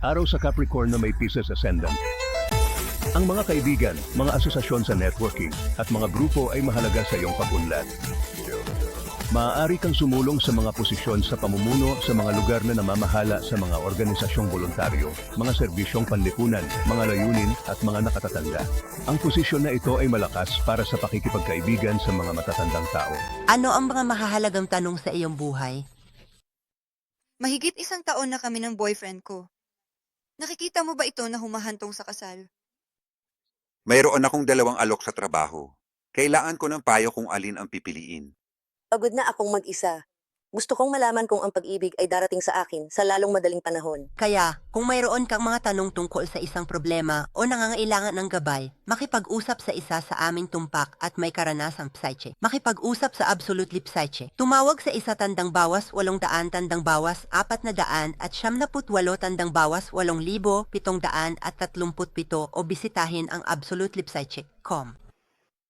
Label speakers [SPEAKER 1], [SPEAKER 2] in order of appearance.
[SPEAKER 1] Araw sa Capricorn na may Pisces Ascendant. Ang mga kaibigan, mga asosasyon sa networking, at mga grupo ay mahalaga sa iyong pag-unlad. Maaari kang sumulong sa mga posisyon sa pamumuno sa mga lugar na namamahala sa mga organisasyong voluntaryo, mga serbisyong panlipunan, mga layunin at mga nakatatanda. Ang posisyon na ito ay malakas para sa pakikipagkaibigan sa mga matatandang tao.
[SPEAKER 2] Ano ang mga mahahalagang tanong sa iyong buhay?
[SPEAKER 3] Mahigit isang taon na kami ng boyfriend ko. Nakikita mo ba ito na humahantong sa kasal?
[SPEAKER 4] Mayroon akong dalawang alok sa trabaho. Kailangan ko ng payo kung alin ang pipiliin.
[SPEAKER 5] Pagod na akong mag-isa. Gusto kong malaman kung ang pag-ibig ay darating sa akin sa lalong madaling panahon.
[SPEAKER 2] Kaya, kung mayroon kang mga tanong tungkol sa isang problema o nangangailangan ng gabay, makipag-usap sa isa sa aming tumpak at may karanasang psyche. Makipag-usap sa Absolutely Psyche. Tumawag sa isa tandang bawas, walong daan tandang bawas, apat na daan at siyam na putwalo tandang bawas, walong libo, pitong daan at tatlumput pito o bisitahin ang absolutelipsyche.com.